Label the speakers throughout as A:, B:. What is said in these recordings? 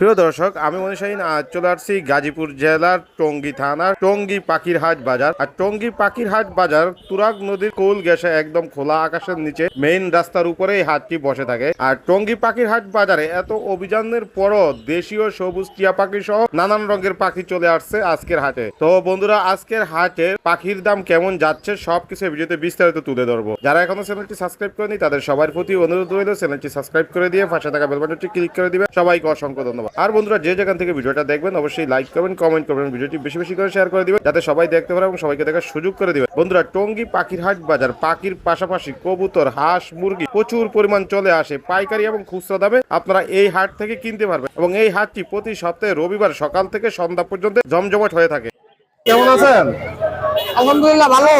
A: প্রিয় দর্শক, আমি মনে শাহিন আজ চলে আসছি গাজীপুর জেলার টঙ্গী থানার টঙ্গী পাখির হাট বাজার। আর টঙ্গী পাখির হাট বাজার তুরাগ নদীর কোল গেছে একদম খোলা আকাশের নিচে মেইন রাস্তার উপরে হাটটি বসে থাকে। আর টঙ্গী পাখির হাট বাজারে এত অভিযানের পরও দেশীয় সবুজ টিয়া পাখি সহ নানান রঙের পাখি চলে আসছে আজকের হাটে। তো বন্ধুরা, আজকের হাটে পাখির দাম কেমন যাচ্ছে সবকিছু ভিডিওতে বিস্তারিত তুলে ধরবো। যারা এখনও চ্যানেলটি সাবস্ক্রাইব করেনি তাদের সবার প্রতি অনুরোধ রইল, চ্যানেলটি সাবস্ক্রাইব করে দিয়ে পাশে থাকা বেল বাটনটি ক্লিক করে দিবে সবাইকে অসংখ্য ধন্যবাদ। আর বন্ধুরা যে যেখান থেকে ভিডিওটা দেখবেন অবশ্যই লাইক করবেন কমেন্ট করবেন ভিডিওটি বেশি বেশি করে শেয়ার করে দিবেন যাতে সবাই দেখতে পারে এবং সবাইকে দেখার সুযোগ করে দিবে বন্ধুরা টঙ্গী পাখির হাট বাজার পাখির পাশাপাশি কবুতর হাঁস মুরগি প্রচুর পরিমাণ চলে আসে পাইকারি এবং খুচরা দামে। আপনারা এই হাট থেকে কিনতে পারবেন এবং এই হাটটি প্রতি সপ্তাহে রবিবার সকাল থেকে সন্ধ্যা পর্যন্ত জমজমাট হয়ে থাকে। কেমন আছেন?
B: আলহামদুলিল্লাহ ভালো।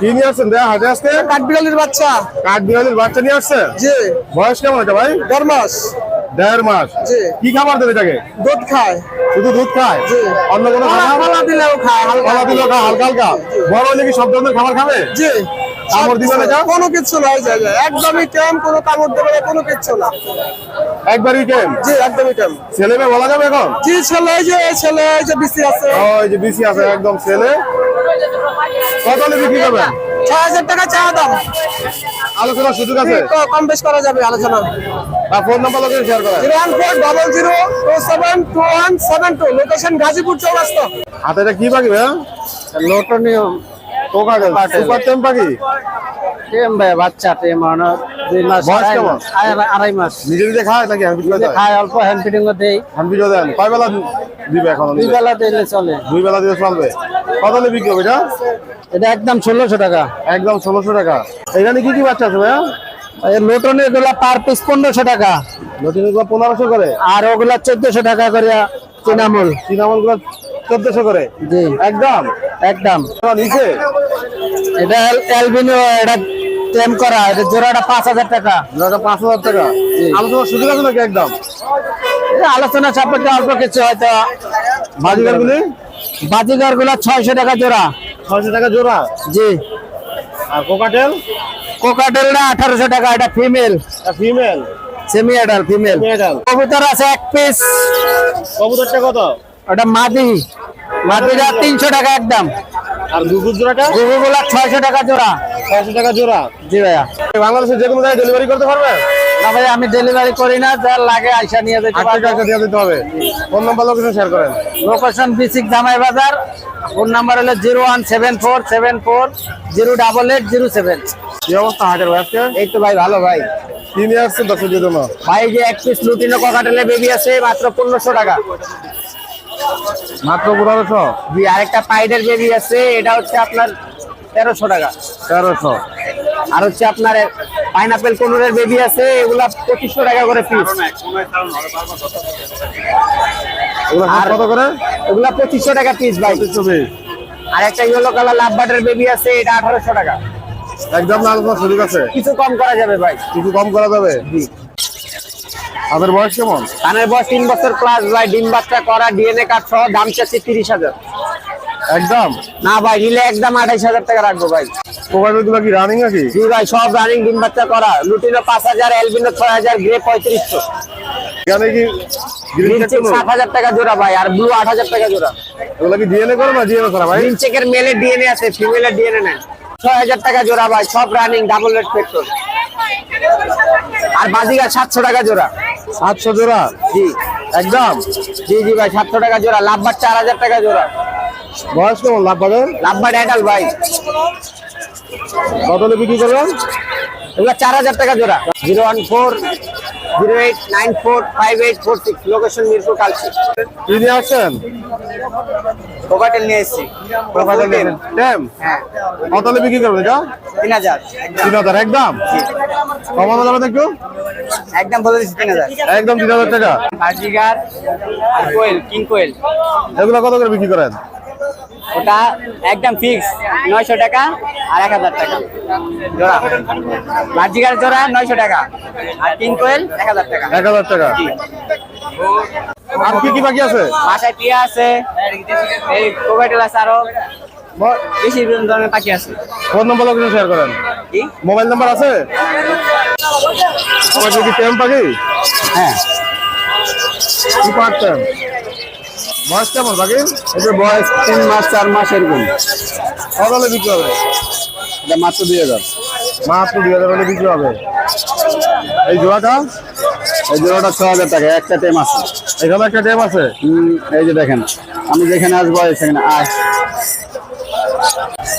A: কি নিয়ে আসছেন? দেয়া হাটে আজকে
B: কাঠবিড়ালির বাচ্চা।
A: কাঠ বিড়ালির বাচ্চা নিয়ে আসছে
B: জি।
A: বয়স কেমন এটা ভাই?
B: দেড় মাস।
A: দেড় মাস। কি খাবার দেবে এটাকে?
B: দুধ খায়।
A: শুধু দুধ খায়? অন্য কোনো খাবার
B: দিলেও খায় হালকা।
A: কলা দিলেও খায় হালকা হালকা। বড় হলে কি সব ধরনের খাবার খাবে?
B: জি।
A: কামড় দিবে না
B: কোনো কিছু নাই জায়গা একদমই কোনো কামড় দেবে না কোনো কিছু না।
A: একবারই
B: জি একদমই
A: ছেলে মেয়ে বলা যাবে এখন?
B: জি ছেলে যে ছেলে যে বিসি আছে।
A: ওই যে বিসি আছে একদম ছেলে। কত বিক্রি করবেন?
B: হাজার টাকা চা দাম।
A: আলোচনার সুযোগ আছে?
B: কম বেশ করা যাবে আলোচনা।
A: আর ফোন নাম্বার লোকের শেয়ার করা
B: zero one four double zero two seven two one seven two location Gazipur Chowrasta.
A: হাতে এটা কি পাখি ভাই?
C: লোটনীয়
A: পোকা সুপার টেম পাখি
C: টেম ভাই বাচ্চা টেম দুই মাস
A: বয়স
C: আড়াই
A: কেমন?
C: মাস, আড়াই- আড়াই মাস।
A: নিজে নিজে খায় নাকি? হ্যান্ড ফিট করে
C: খায় অল্প হ্যান্ড ফিটিং দেই।
A: হ্যান্ড ফিট দেন কয় বেলা দিবে এখন?
C: দুই বেলা দিলে চলে।
A: দুই বেলা দিয়ে চলবে। কত এটা?
C: এটা একদম ষোলোশো টাকা।
A: একদম ষোলোশো টাকা। এখানে কি কি বাচ্চা আছে ভাইয়া?
C: এই লোটনেরগুলা পার পিস পনেরোশো টাকা।
A: নতুনগুলো পনেরোশো করে?
C: আর ওগুলা চোদ্দশো টাকা করে তৃণমূল
A: সিনামলগুলো চোদ্দশো করে?
C: জি।
A: একদম?
C: একদম।
A: নিচে?
C: এটা অ্যালবিনো এটা টেম করা এটা জোড়াটা পাঁচ হাজার টাকা।
A: দাদা পাঁচ হাজার টাকা? আলোচনার সুযোগ আছে নাকি একদম?
C: আলোচনা সাপেক্ষে অল্প কিছু হয়তো
A: বাজিগার গুলি
C: ছয়শো টাকা জোড়া।
A: ছয়শো টাকা জোড়া?
C: জি।
A: আর কোকাটেল?
C: কোকাটেলটা আঠারোশো টাকা এটা female.
A: Female.
C: Semi adult female কবুতর আছে এক পিস।
A: কবুতরটা কত?
C: ওটা মাদি। মাদিটা তিনশো টাকা একদম।
A: আর গুগুর জোড়াটা?
C: ছয়শো টাকা জোড়া।
A: ছয়শো টাকা জোড়া।
C: জি ভাইয়া।
A: বাংলাদেশে যে কোনো জায়গায় ডেলিভারি করতে পারবে?
C: না ভাই আমি ডেলিভারি করি না লাগে আইসা নিয়ে যেতে
A: দিয়ে দিতে হবে। ফোন নাম্বার লোকেশন শেয়ার করেন।
C: লোকেশন বিসিক বাজার ফোন নাম্বার হলো zero one seven four seven four zero double eight zero seven.
A: কি অবস্থা হাটের ভাই আজকে?
C: এই তো ভাই ভালো ভাই।
A: কি নিয়ে আসছেন দর্শকদের জন্য?
C: ভাই যে এক পিস লুটিনো ককাটেলে বেবি আছে মাত্র পনেরোশো টাকা।
A: মাত্র পনেরোশো?
C: জি আরেকটা পাইডের বেবি আছে এটা হচ্ছে আপনার তেরোশো টাকা।
A: তেরোশো।
C: আর হচ্ছে আপনার পাইনাপেল কোনুরের বেবি আছে এগুলা পঁচিশশো টাকা করে পিস
A: এগুলো
C: আর-
A: কত করে?
C: এগুলা পঁচিশশো টাকা পিস ভাই। আর একটা ইয়েলো কালার লাভ বাটের বেবি আছে এটা আঠারোশো টাকা।
A: একদম আছে?
C: কিছু কম করা যাবে ভাই।
A: কিছু কম করা যাবে? তাদের বয়স কেমন?
C: কানের বয়স তিন বছর প্লাস ভাই ডিম বাচ্চা করা ডিএনএ কার্ড সহ দাম চাচ্ছি তিরিশ হাজার।
A: একদম?
C: না ভাই নিলে একদম আঠাইশ হাজার টাকা রাখব ভাই।
A: কি রানিং নাকি?
C: জি ভাই সব রানিং ডিম বাচ্চা করা। লুটিনো পাঁচ হাজার এলবিনো ছয় হাজার গ্রে পঁয়ত্রিশশো।
A: এখানে কি
C: সাত হাজার টাকা জোড়া ভাই আর ব্লু আট হাজার টাকা জোড়া।
A: এগুলো কি ডিএনএ করে না ডিএনএ করা ভাই?
C: গ্রিন চেকের মেলের ডিএনএ আছে ফিমেলের ডিএনএ নেন ছয় হাজার টাকা জোড়া ভাই সব রানিং ডাবল রেড পেট্রোল আর বাজিগা সাতশো টাকা জোড়া।
A: সাতশো জোড়া?
C: জি
A: একদম।
C: জি জি ভাই সাতশো টাকা জোড়া। লাভবার চার হাজার টাকা জোড়া।
A: বয়স কেমন লাভ পাবেন
C: লাভবার অ্যাডাল ভাই।
A: হলে বিক্রি করবেন?
C: এগুলো চার হাজার টাকা জোড়া। Zero one four. Zero eight nine four five eight four six. Location Mirpur Kalshi.
A: আসছেন?
C: কোকাটেল নিয়ে এসেছি।
A: টেম
C: হ্যাঁ।
A: কত হলে বিক্রি করবেন এটা
C: তিন হাজার।
A: তিন হাজার একদম? কমানো যাবে না একটু?
C: একদম বলে দিচ্ছি তিন হাজার।
A: একদম তিন হাজার টাকা।
C: বাজিগার আর কোয়েল কিং কোয়েল।
A: এগুলো কত করে বিক্রি করেন?
C: ওটা একদম ফিক্স নয়শো টাকা আর এক হাজার টাকা। জোড়া। বাজিগার জোড়া নয়শো টাকা আর কিং কোয়েল এক হাজার টাকা।
A: এক হাজার টাকা। আর কি কি বাকি আছে?
C: বাসায় টিয়া আছে এই আছে আরও। বেশি ধরনের পাখি আছে।
A: ফোন নম্বর লোকেশন শেয়ার করেন।
C: কি?
A: মোবাইল নাম্বার আছে? আমার কি টেম পাখি?
C: হ্যাঁ।
A: কি পারতেন বয়স কেমন
C: এটা বয়স তিন মাস চার মাস এরকম।
A: কত হলে বিক্রি হবে?
C: এটা মাত্র দুই হাজার।
A: মাত্র দুই হাজার হলে বিক্রি হবে। এই জোড়াটা?
C: এই জোড়াটা ছ হাজার টাকা একটা টেম আছে।
A: এখানে একটা ডেম আছে?
C: এই যে দেখেন আমি যেখানে আসব সেখানে আয়।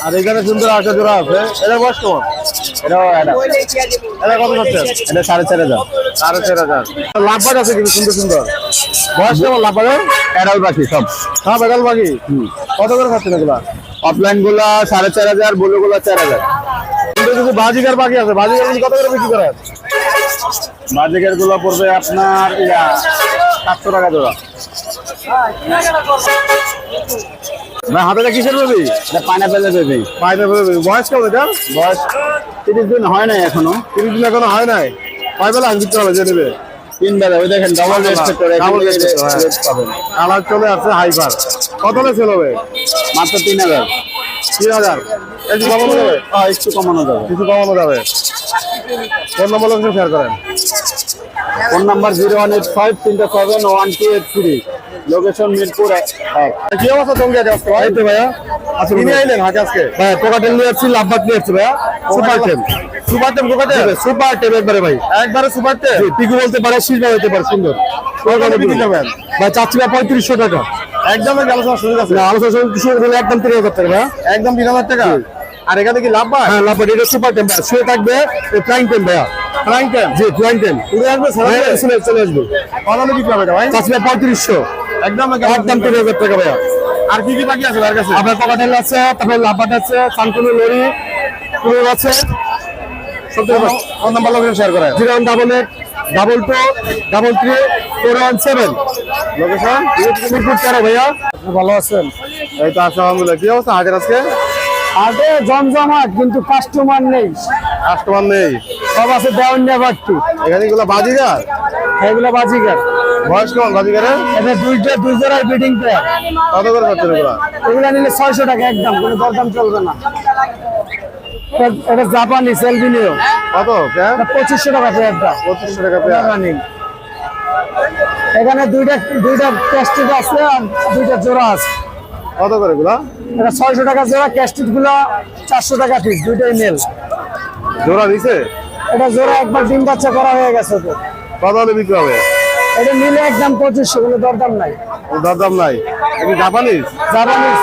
A: আর এখানে সুন্দর জোড়া আছে। এটা বয়স কেমন
C: এটাও এটা।
A: এটা কত
C: এটা সাড়ে চার হাজার।
A: সাড়ে চার হাজার। আছে কিন্তু সুন্দর সুন্দর। বয়স কেমন
C: সব।
A: বাকি কত করে খাচ্ছেন এগুলা?
C: অফলাইনগুলা সাড়ে চার হাজার ব্লু গুলা চার হাজার।
A: কিন্তু কিছু বাজিকার বাকি আছে। বাজিকার কত করে বিক্রি করেন?
C: বাজিকেরগুলা পড়বে আপনার ইয়া সাতশো টাকা জোড়া।
A: ভাই হাতে কিসের বেবি
C: এটা পাইনাপেলের বেবি
A: পাইনে বেবি বয়স কেমন এটা?
C: বয়স তিরিশ দিন হয় নাই এখনও।
A: তিরিশ দিন এখনও হয় নাই? কয় বেলা আজ হবে যে নেবে
C: তিন বেলা ওই দেখেন ডবল
A: Double restrictor, হ্যাঁ।
C: পাবেন।
A: কালার চলে আসছে হাইপার কত সেল হবে?
C: মাত্র তিন হাজার।
A: তিন হাজার। একটু কমানো যাবে?
C: হ্যাঁ, একটু কমানো যাবে।
A: কিছু কমানো যাবে। ফোন নম্বর শেয়ার করেন।
C: Phone number zero one eight five তিনটা seven one two eight three. Location Mirpur এক।
A: কি অবস্থা টঙ্গি আছে আজকে ভাই? ভাইয়া। আচ্ছা কিনে আইলেন হাটে আজকে?
C: ভাই কোকাটেল নিয়ে আসছি লাভবাদ নিয়ে আসছি ভাইয়া। সুপার টেম
A: সুপার টেম কোকাতে
C: সুপার টেম একবারে ভাই।
A: একবারে সুপার টেম
C: পিকু বলতে পারে সিলভার হতে পারে সুন্দর। ভাই চাচ্ছি ভাই পঁয়ত্রিশশো টাকা।
A: একদম আলোচনা সুযোগ আছে
C: না আলোচনা শুরু একদম তিন হাজার টাকা
A: একদম তিন হাজার টাকা? আর এখানে কি লাভ
C: হ্যাঁ লাভবাদ এটা সুপার টেম ভাইয়া শুয়ে থাকবে ফ্লাইং টেম ভাইয়া।
A: ফ্রাইং টেম
C: জি ফ্লাইং টেম
A: উড়ে আসবে সারা
C: চলে চলে আসবে।
A: কত এটা ভাই?
C: পঁয়ত্রিশশো।
A: একদম
C: একদম। তিন হাজার টাকা ভাইয়া।
A: আর কি কি বাকি আছে তার কাছে?
C: আপনার আছে তারপরে লাভবাদ আছে সানকুনি লরি কুমির আছে।
A: Phone number location share
C: zero one double eight double two double three four one seven.
A: Location?
C: Mirpur তেরো ভাইয়া। ভালো আছেন?
A: এই তো আছে আলহামদুলিল্লাহ। কি অবস্থা হাটের আজকে?
C: আগে জমজমাট কিন্তু কাস্টমার নেই।
A: কাস্টমার নেই।
C: সব আছে দেওয়ান নেভারটি
A: এখানে এগুলো বাজিগার?
C: এগুলো বাজিকার
A: বয়স কেমন বাজিগারের?
C: এটা দুইটা দুই জোড়ার বিডিং পেয়ার
A: কত করে পাচ্ছেন এগুলো?
C: এগুলো নিলে ছয়শো টাকা একদম কোনো দরদাম চলবে না। এটা- জাপানি সেলভিনিও
A: কত?
C: পঁচিশশো টাকা পেয়ারটা
A: পঁচিশশো টাকা পেয়ার
C: এখানে দুইটা দুইটা ক্যাস্টিক আছে আর দুইটা জোড়া আছে।
A: কত করে এগুলো?
C: এটা ছয়শো টাকা জোড়া ক্যাস্টিকগুলো চারশো টাকা পিস দুইটাই মেল
A: জোড়া দিছে?
C: এটা জোড়া একবার ডিম বাচ্চা করা হয়ে গেছে তো।
A: কত হলে বিক্রি হবে?
C: এটা নিলে একদম পঁচিশশো কোনো দরদাম নাই।
A: দরদাম নাই। এটা জাপানিজ
C: জাপানিজ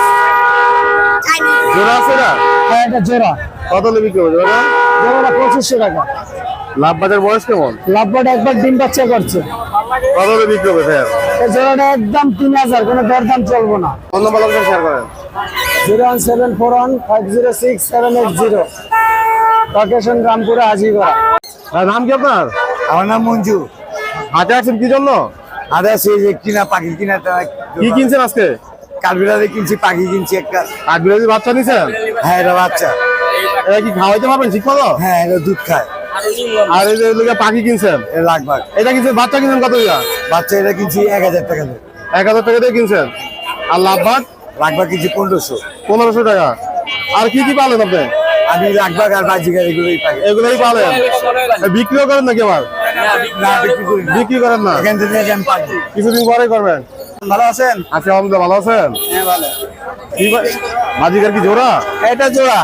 A: জোড়া আছে না?
C: হ্যাঁ এটা জোড়া।
A: কত হলে বিক্রি হবে জোড়া
C: জোড়াটা পঁচিশশো টাকা।
A: লাভ বয়স কেমন?
C: লাভবাট একবার ডিম বাচ্চা করছে।
A: কত বিক্রি হবে ফের
C: এই জোড়াটা একদম তিন হাজার কোনো দরদাম চলবো না।
A: ফোন নাম্বার লোকেশন শেয়ার করেন?
C: Zero one seven four one five zero six seven eight zero. Location Rampura Hajigora.
A: আর নাম কি আপনার?
C: আমার নাম মঞ্জু।
A: হাটে আছেন কি জন্য?
C: আদা সেই যে কিনা পাখি কিনা
A: কি কিনছেন আজকে?
C: কালবিলারে কিনছি পাখি কিনছি একটা।
A: বিরাজি বাচ্চা নিছেন?
C: হ্যাঁ এটা বাচ্চা।
A: এটা কি খাওয়াইতে পারবেন ঠিক মতো?
C: হ্যাঁ এটা দুধ খায়।
A: আর এই যে লোকে পাখি কিনছেন?
C: লাখ ভাগ।
A: এটা কিনছেন? বাচ্চা কিনছেন কত দিয়া?
C: বাচ্চা এটা কিনছি এক হাজার টাকা দিয়ে।
A: এক হাজার টাকা দিয়ে কিনছেন? আর লাভ বাদ
C: লাখ ভাগ কিনছি পনেরোশো।
A: পনেরোশো টাকা। আর কি কি পালেন আপনি?
C: আমি লাখ ভাগ আর বাজিকার এগুলোই পাই।
A: এগুলোই পালেন? বিক্রিও করেন নাকি আবার?
C: না বিক্রি
A: করেন না?
C: এখান থেকে
A: কিছুদিন পরে করবেন।
C: ভালো আছেন?
A: আচ্ছা আলহামদুলিল্লাহ ভালো আছেন?
C: হ্যাঁ ভালো।
A: বাজিকার কি জোড়া?
C: এটা জোড়া।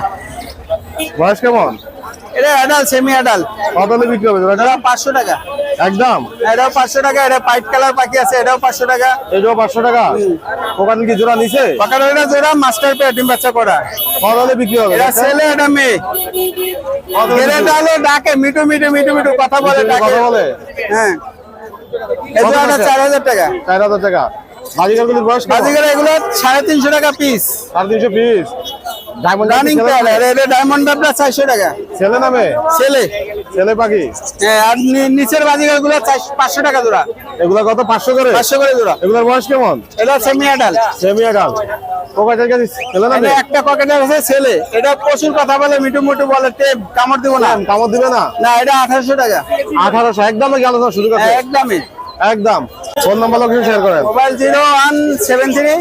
A: বয়স কেমন?
C: এটা অ্যাডাল সেমি অ্যাডাল
A: কত হলে বিক্রি হবে
C: এটা? পাঁচশো টাকা।
A: একদম?
C: এটাও পাঁচশো টাকা এটা পাইট কালার পাখি আছে এটাও পাঁচশো টাকা।
A: এটাও পাঁচশো টাকা? ওখানে কি জোড়া নিছে?
C: পাকার এটা জোড়া মাস্টার ডিম বাচ্চা করা।
A: কত হলে বিক্রি হবে?
C: এটা ছেলে এটা মেয়ে।
A: কত হলে
C: ডাকে মিটু মিটু মিটু মিটু কথা বলে ডাকে।
A: কথা বলে?
C: হ্যাঁ। এই জোড়াটা চার হাজার টাকা।
A: চার হাজার টাকা। বাজিকার গুলির বয়স?
C: বাজিকার এগুলো সাড়ে তিনশো টাকা পিস
A: সাড়ে তিনশো পিস ডায়মন্ড
C: রানিং পেয়ার আর এটা ডায়মন্ড আপনার চারশো টাকা।
A: ছেলে নামে?
C: ছেলে।
A: ছেলে পাখি?
C: হ্যাঁ আর নিচের বাজিকারগুলো পাঁচশো টাকা জোড়া।
A: এগুলা কত? পাঁচশো করে?
C: পাঁচশো করে জোড়া।
A: এগুলার বয়স কেমন?
C: এটা সেমি অ্যাডাল
A: সেমি আডাল কোকাটের কাছে ছেলে নামে?
C: একটা পকেটের আছে ছেলে। এটা প্রচুর কথা বলে মিটু মিটু বলে টেপ কামড় দিব না।
A: কামড় দিবে না?
C: না এটা আঠারোশো টাকা।
A: আঠারোশো একদম গেল না শুরু করতে?
C: একদমই
A: একদম। ফোন নাম্বার লোকেশন শেয়ার করেন।
C: Mobile zero one seven three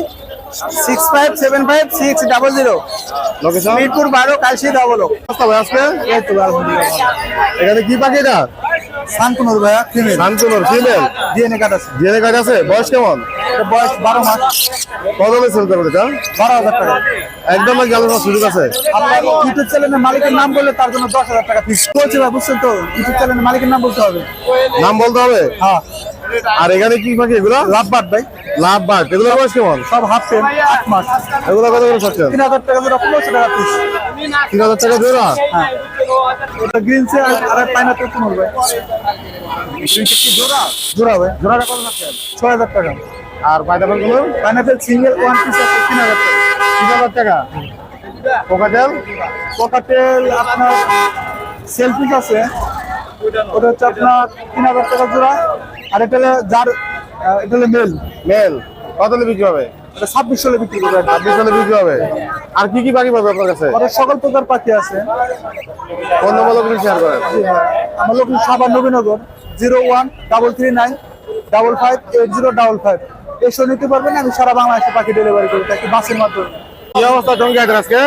C: six five seven five six double zero
A: location
C: Mirpur বারো কালসি ডাবল আলহামদুলিল্লাহ।
A: এখানে কি পাখি এটা?
C: শান্তনুর ভাইয়া ফিমেল
A: শান্তনুর ফিমেল
C: ডিএনএ কার্ড আছে।
A: জেনে কাজ আছে? বয়স কেমন?
C: বয়স বারো মাস।
A: কত সেল করবে এটা?
C: বারো হাজার টাকা।
A: একদম আলোচনার সুযোগ আছে?
C: আপনার ইউটিউব চ্যানেলের মালিকের নাম বললে তার জন্য দশ হাজার টাকা ভাই বুঝছেন তো? ইউটিউব চ্যানেলের মালিকের নাম বলতে হবে।
A: নাম বলতে হবে?
C: হ্যাঁ।
A: আর এখানে কি পাখি? এগুলো?
C: লাভ বাদ ভাই।
A: লাভ বাট এগুলোর বয়স কেমন?
C: সব হাফ পেন আট মাস।
A: এগুলো কত করে চাচ্ছেন
C: তিন হাজার টাকা জোড়া পনেরোশো টাকা পিস
A: তিন হাজার টাকা জোড়া?
C: হ্যাঁ। ওটা গ্রিন সে আর পাইনাপেল পনেরো ভাই জোড়া? জোড়া ভাই। জোড়াটা কত ছয় হাজার টাকা।
A: আর পাইনাপেলগুলো?
C: পাইনাপেল সিঙ্গেল ওয়ান পিস আছে তিন হাজার টাকা।
A: তিন হাজার টাকা? পোকাটেল
C: পকাটেল আপনার সেলফিস আছে। ওটা হচ্ছে আপনার তিন হাজার টাকা জোড়া। আর এটা হলো যার এটা হলো মেল।
A: মেল। কত হলে বিক্রি হবে?
C: এটা ছাব্বিশ বিক্রি
A: হলে বিক্রি হবে। আর কি কি পাখি পাবে আপনার কাছে?
C: ওদের সকল প্রকার পাখি আছে।
A: ফোন নম্বর লোকেশন শেয়ার করেন?
C: জি হ্যাঁ। আমার লোক সাবান Nabinagar zero one double three nine double five eight zero double five. এসব নিতে পারবেন আমি সারা বাংলাদেশে পাখি ডেলিভারি করি থাকি বাসের মাধ্যমে।
A: কি অবস্থা হাটের আজকে?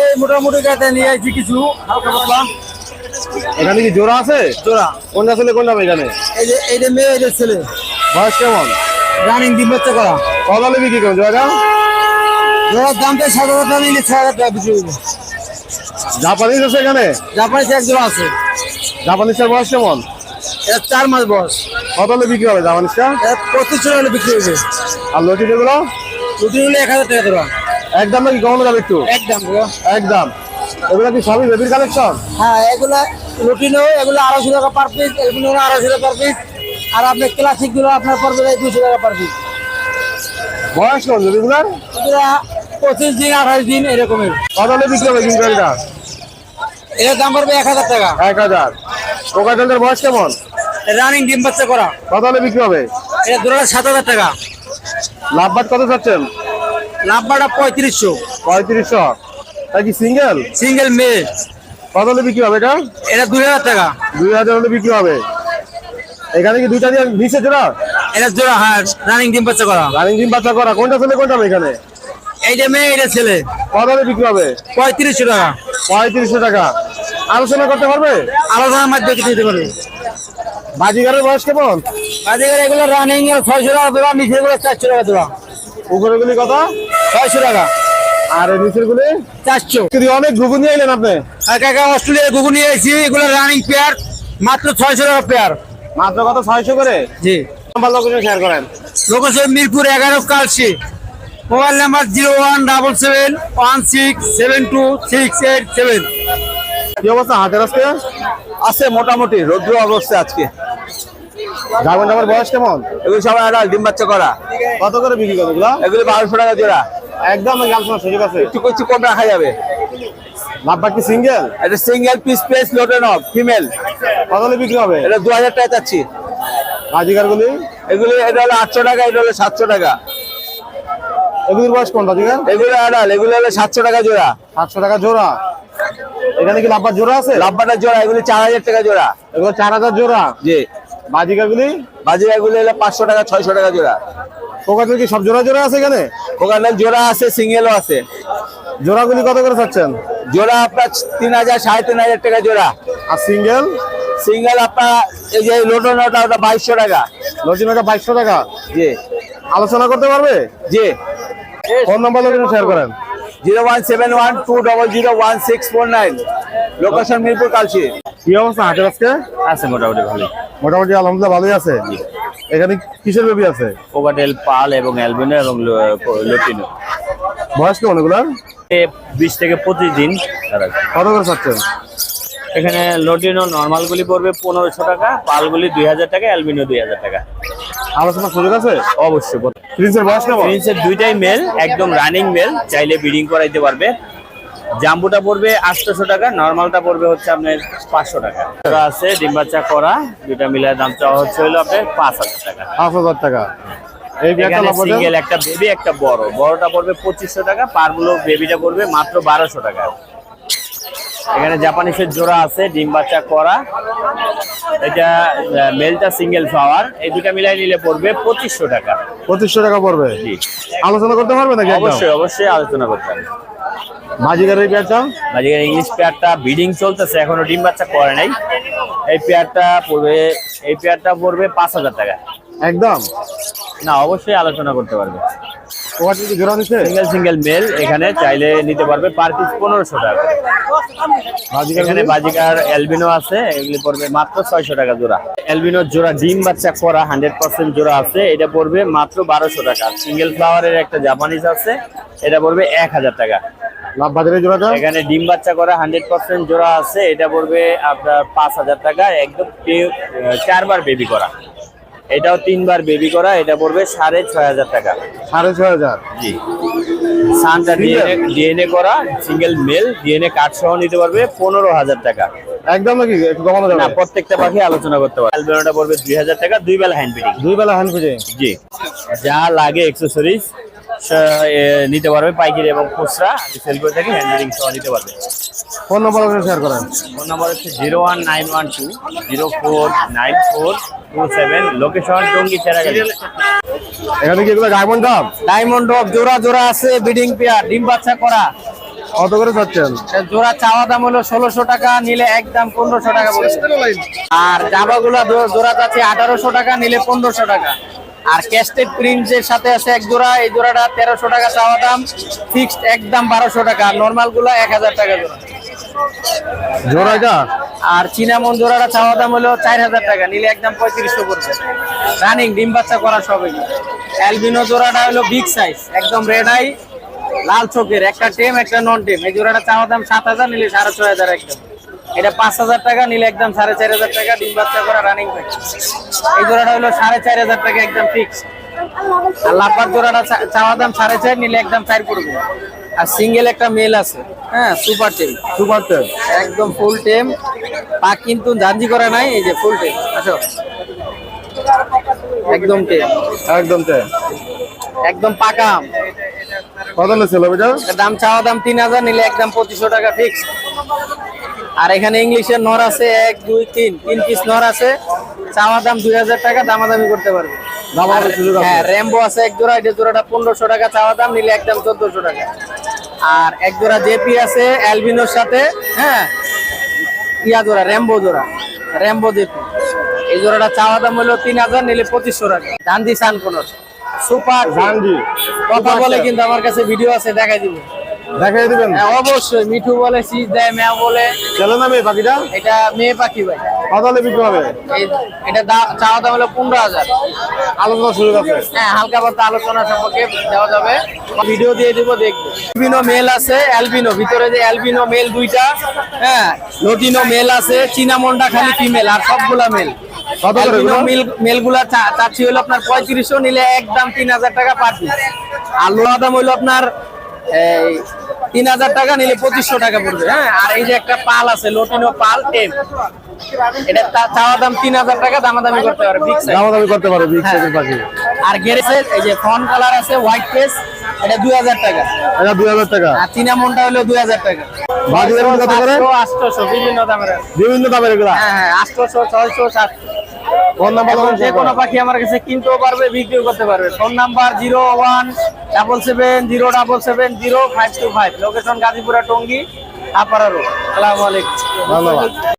C: এই মোটামুটি নিয়ে আসছি কিছু হালকা পাতলা।
A: এখানে কি জোড়া আছে?
C: জোড়া।
A: কোনটা ছেলে কোনটা এখানে
C: এই যে এই যে মেয়ে এই যে ছেলে।
A: বয়স কেমন?
C: রানিং ডিম বাচ্চা করা।
A: কত হলে বিক্রি করেন জোড়াটা
C: জোড়ার দামটা সাত হাজার টাকা নিলে ছয় হাজার টাকা বিক্রি করবে
A: জাপানিজ আছে এখানে?
C: জাপানিস এক জোড়া আছে।
A: জাপানিজটার বয়স কেমন?
C: এটা চার মাস বয়স।
A: কত হলে বিক্রি হবে জাপানিজটা
C: পঁচিশ হলে বিক্রি হবে
A: আর লটি যেগুলো
C: দুটি হলে এক হাজার টাকা জোড়া।
A: একদম নাকি কমানো যাবে একটু?
C: একদম।
A: একদম এগুলো কি সবই বেবির কালেকশন
C: হ্যাঁ এগুলা রুটিনও এগুলো আড়াইশো টাকা পার পিস এগুলো আড়াইশো টাকা পার পিস আর আপনার ক্লাসিকগুলো আপনার পড়বে দুশো টাকা পার পিস
A: বয়স কেমন বেবিগুলার
C: এগুলা পঁচিশ দিন আঠাশ দিন এরকমের।
A: কত বিক্রি হবে এটা
C: এটার দাম পড়বে এক হাজার টাকা।
A: এক হাজার। পোকাটেলটার বয়স কেমন?
C: রানিং ডিম বাচ্চা করা।
A: কত হলে বিক্রি হবে?
C: এটা ধরো সাত হাজার টাকা।
A: লাভবাট কত চাচ্ছেন?
C: নাম্বারটা পঁয়ত্রিশশো।
A: পঁয়ত্রিশশো। তা কি সিঙ্গেল
C: সিঙ্গেল মেয়ে।
A: কত হলে বিক্রি হবে এটা?
C: এটা দুই হাজার টাকা।
A: দুই হাজার হলে বিক্রি হবে। এখানে কি দুইটা দিয়ে নিচে জোড়া?
C: এটা জোড়া হ্যাঁ রানিং ডিম বাচ্চা করা।
A: রানিং ডিম বাচ্চা করা। কোনটা ছেলে কোনটা এখানে?
C: এইটা মেয়ে এটা ছেলে।
A: কত হলে বিক্রি হবে?
C: পঁয়ত্রিশশো টাকা।
A: পঁয়ত্রিশশো টাকা। আলোচনা করতে পারবে?
C: আলোচনার মাধ্যমে দিতে পারবে।
A: বাজিগারের বয়স কেমন?
C: বাজারে এগুলো রানিং ছয়শো টাকা দেওয়া নিচে এগুলো চারশো টাকা দেওয়া
A: উপরের গুলি কত?
C: ছয়শো টাকা।
A: আর নিচের গুলি?
C: চারশো।
A: কিন্তু অনেক ঘুঘু নিয়ে এলেন আপনি?
C: একা অস্ট্রেলিয়ার গুগু নিয়ে এসেছি এগুলো রানিং পেয়ার মাত্র ছয়শো টাকা পেয়ার
A: মাত্র কত ছয়শো করে?
C: জি।
A: নাম্বার লোকেশন শেয়ার করেন।
C: লোকেশন মিরপুর এগারো Kalshi mobile number zero one double seven one six seven two six eight seven.
A: কি অবস্থা হাতের আজকে?
C: আছে মোটামুটি রৌদ্র অবস্থা আজকে।
A: ড্রাগন ডাবের বয়স কেমন?
C: এগুলো সবাই আড়াল ডিম বাচ্চা করা।
A: কত করে বিক্রি করে এগুলো?
C: এগুলো বারোশো টাকা জোড়া।
A: একদম নাকি সুযোগ আছে।
C: একটু কিছু কম রাখা যাবে।
A: লাভবাট কি সিঙ্গেল
C: এটা সিঙ্গেল পিস পেস লোটেন অফ ফিমেল
A: কত বিক্রি হবে?
C: এটা দু হাজার টাকা চাচ্ছি।
A: বাজিগার গুলি?
C: এগুলো এটা হলো আটশো টাকা এটা হলো সাতশো টাকা।
A: এগুলির বয়স কোন বাজিগার
C: এগুলো আড়াল এগুলো হলো সাতশো টাকা জোড়া।
A: সাতশো টাকা জোড়া। এখানে কি লাভবার জোড়া আছে?
C: লাভবাটার জোড়া এগুলো চার হাজার টাকা জোড়া।
A: এগুলো চার হাজার জোড়া।
C: জি।
A: বাজিগার গুলি?
C: বাজিরা এগুলো হলো পাঁচশো টাকা ছয়শো টাকা জোড়া।
A: পোকাটেল কি সব জোড়া জোড়া আছে এখানে?
C: ওখানে জোড়া আছে সিঙ্গেলও আছে।
A: জোড়াগুলি কত করে চাচ্ছেন
C: জোড়া আপনার তিন হাজার সাড়ে তিন হাজার টাকা জোড়া।
A: আর সিঙ্গেল?
C: সিঙ্গেল আপনার এই যে লোটন ওটা বাইশশো টাকা।
A: লজিনোটা বাইশশো টাকা?
C: জি।
A: আলোচনা করতে পারবে?
C: জি।
A: ফোন নাম্বার শেয়ার করেন।
C: Zero one seven one two double zero one six four nine. Location Mirpur Kalshi.
A: কি অবস্থা হাটের আজকে?
D: আছে মোটামুটি ভালো
A: মোটামুটি আলহামদুলিল্লাহ ভালোই আছে? এখানে কিসের বেবি আছে?
D: কোকাটেল পাল এবং অ্যালবিনো এবং লটিনো।
A: বয়স কেমন এগুলার?
D: বিশ থেকে পঁচিশ দিন।
A: কত করে চাচ্ছেন
D: এখানে লটিনো নর্মালগুলি পড়বে পনেরোশো টাকা পালগুলি দুই হাজার টাকা অ্যালবিনো দুই হাজার টাকা।
A: আলোচনার সুযোগ আছে?
D: অবশ্যই
A: প্রিন্সের বয়স কেমন?
D: প্রিন্সের দুইটাই মেল একদম রানিং মেল চাইলে ব্রিডিং করাইতে পারবে। জাম্বুটা পড়বে আটশোশো টাকা নর্মালটা পড়বে হচ্ছে আপনার পাঁচশো টাকা। আছে ডিম বাচ্চা করা দুইটা মিলায় দাম চাওয়া হচ্ছে হলো আপনার পাঁচ হাজার টাকা।
A: পাঁচ হাজার টাকা।
D: সিঙ্গেল একটা বেবি একটা বড়। বড়টা পড়বে পঁচিশশো টাকা পারগুলো বেবিটা পড়বে মাত্র বারোশো টাকা। এখানে জাপানিসের জোড়া আছে ডিম বাচ্চা করা। এটা মেলটা সিঙ্গেল ফ্লাওয়ার এই দুটা মিলাই নিলে পড়বে পঁচিশশো টাকা।
A: পঁচিশশো টাকা পড়বে? আলোচনা করতে পারবে নাকি
D: অবশ্যই অবশ্যই আলোচনা করতে
A: পেয়ারটা
D: বাজিকার ইংলিশ পেয়ারটা ব্রিডিং চলতেছে এখনও ডিম বাচ্চা করে নাই। এই পেয়ারটা পড়বে এই পেয়ারটা পড়বে পাঁচ হাজার টাকা।
A: একদম?
D: না অবশ্যই আলোচনা করতে পারবে। সিঙ্গেল সিঙ্গেল মেল এখানে চাইলে নিতে পারবে পার পিস পনেরোশো টাকা এখানে বাজিকার এলবিনো আছে এগুলি পড়বে মাত্র ছয়শো টাকা জোড়া। এলবিনোর জোড়া ডিম বাচ্চা করা হান্ড্রেড পার্সেন্ট জোড়া আছে এটা পড়বে মাত্র বারোশো টাকা। সিঙ্গেল ফ্লাওয়ারের একটা জাপানিজ আছে এটা পড়বে এক হাজার টাকা। এখানে ডিম বাচ্চা করা হান্ড্রেড পার্সেন্ট জোড়া আছে এটা পড়বে আপনার পাঁচ হাজার টাকা একদম চারবার বেবি করা। এটাও তিনবার বেবি করা এটা পড়বে সাড়ে ছয় হাজার টাকা।
A: সাড়ে ছয় হাজার?
D: জি। সানটা ডিএনএ ডিএনএ করা সিঙ্গেল মেল ডিএনএ কার্ড সহ নিতে পারবে পনেরো হাজার টাকা।
A: একদম নাকি? একটু কমানো
D: না প্রত্যেকটা পাখি আলোচনা করতে পারবে। অ্যালবেনোটা পড়বে দুই হাজার টাকা দুই বেলা হ্যান্ড ফিটিং
A: দুই বেলা হ্যান্ড খুঁজে
D: জি। যা লাগে এক্সেসরিজ নিতে পারবে পাইকারি এবং খুচরা সেল করে থাকি হ্যান্ড ফিটিং সহ নিতে পারবে।
A: ফোন নম্বর শেয়ার করেন।
D: ফোন নাম্বার হচ্ছে zero one nine one two zero four nine four two seven location Tongi Cheragali.
A: এখানে কি এগুলো ডায়মন্ড ডাব
E: ডায়মন্ড ডব জোড়া জোড়া আছে বিডিং পেয়ার ডিম বাচ্চা করা।
A: কত করে চাচ্ছেন
E: জোড়া চাওয়া দাম হলো ষোলোশো টাকা নিলে একদম পনেরোশো টাকা পড়বে আর জামাগুলো জোড়া আছে আঠারোশো টাকা নিলে পনেরোশো টাকা। আর ক্যাস্টেড প্রিন্টের সাথে আছে এক জোড়া এই জোড়াটা তেরোশো টাকা চাওয়া দাম ফিক্সড একদম বারোশো টাকা নর্মালগুলো এক হাজার টাকা জোড়া।
A: জোড়া এটা?
E: আর চিনামন জোড়াটা চাওয়া দাম হলো চার হাজার টাকা, নিলে একদম পঁয়ত্রিশশো পড়বে। রানিং ডিম বাচ্চা করা সব এগুলো। অ্যালবিনো জোড়াটা হলো বিগ সাইজ একদম রেড আই লাল চোখের, একটা টেম একটা নন টেম এই জোড়াটা চাওয়া দাম সাত হাজার, নিলে সাড়ে ছয় হাজার একদম। এটা পাঁচ হাজার টাকা, নিলে একদম সাড়ে চার হাজার টাকা, ডিম বাচ্চা করা রানিং থাকে এই জোড়াটা হলো সাড়ে চার হাজার টাকা, একদম ফিক্স আর লাভবার জোড়াটা চাওয়া দাম সাড়ে চার নিলে একদম চার পড়বে আর সিঙ্গেল একটা মেল আছে হ্যাঁ সুপার টেম
A: সুপার টেন
E: একদম ফুল টেম পাক কিন্তু জাঞ্জি করা নাই এই যে ফুল টেম আসো। একদম টেম
A: একদম টেন
E: একদম পাকা
A: কত ছিল এটা
E: দাম চাওয়া দাম তিন হাজার নিলে একদম পঁচিশশো টাকা ফিক্স আর এখানে ইংলিশের নর আছে এক দুই তিন। তিন পিস নর আছে। চাওয়া দাম দুই হাজার টাকা দামাদামি করতে পারবে। হ্যাঁ র্যাম্বো আছে এক জোড়া এটা জোড়াটা পনেরোশো টাকা চাওয়া দাম নিলে একদম চোদ্দশো টাকা। আর এক জোড়া জেপি আছে অ্যালবিনোর সাথে হ্যাঁ? ইয়া জোড়া র্যাম্বো জোড়া র্যাম্বো জেপি এই জোড়াটা চাওয়া দাম হলো তিন হাজার নিলে পঁচিশশো টাকা। গান্ধী সান কোন সুপার
A: গান্ধী।
E: কথা বলে কিন্তু আমার কাছে ভিডিও আছে দেখাই দিব।
A: দেখাই দিবেন?
E: হ্যাঁ অবশ্যই। মিঠু বলে শীষ দেয় ম্যাও বলে।
A: চলো না মেয়ে পাখিটা?
E: এটা মেয়ে পাখি ভাই।
A: কত হলে বিক্রি হবে?
E: এটা চাওয়া দাম হলো পনেরো হাজার।
A: আলোচনা সুযোগ আছে।
E: হ্যাঁ হালকা পাতলা আলোচনা সম্পর্কে দেওয়া যাবে। ভিডিও দিয়ে দিব দেখব। মেল আছে অ্যালবিনো ভিতরে যে অ্যালবিনো মেল দুইটা হ্যাঁ লোটিনো মেল আছে চিনামন্ডা খালি ফিমেল আর সবগুলা মেল মেলগুলা চা- চাচ্ছি হলো আপনার পঁয়ত্রিশশো নিলে একদম তিন হাজার টাকা পার পিস আর লোহা দাম হইল আপনার এই তিন হাজার টাকা নিলে পঁচিশশো টাকা পড়বে হ্যাঁ। আর এই যে একটা পাল আছে লোটিনো পাল টেম এটা চাওয়া দাম তিন হাজার টাকা দামাদামি করতে পারে
A: দামাদামি করতে পারো বিগ
E: হ্যাঁ।
A: সাইজের পাখি।
E: আর গেরেছে এই যে ফ্রন্ট কালার আছে হোয়াইট ফেস এটা দুই হাজার টাকা।
A: এটা দুই হাজার টাকা।
E: আর চিনামনটা হলো দুই হাজার টাকা।
A: বাজিগার কত করে?
E: আটশোশো বিভিন্ন দামের।
A: বিভিন্ন দামের এগুলা?
E: হ্যাঁ হ্যাঁ
A: ফোন নাম্বার
E: যে কোনো পাখি আমার কাছে কিনতেও পারবে বিক্রিও করতে পারবে। Phone number zero one double seven zero double seven zero five two five. Location Gazipura Tongi আপারা road. আসসালামু আলাইকুম।
A: ধন্যবাদ।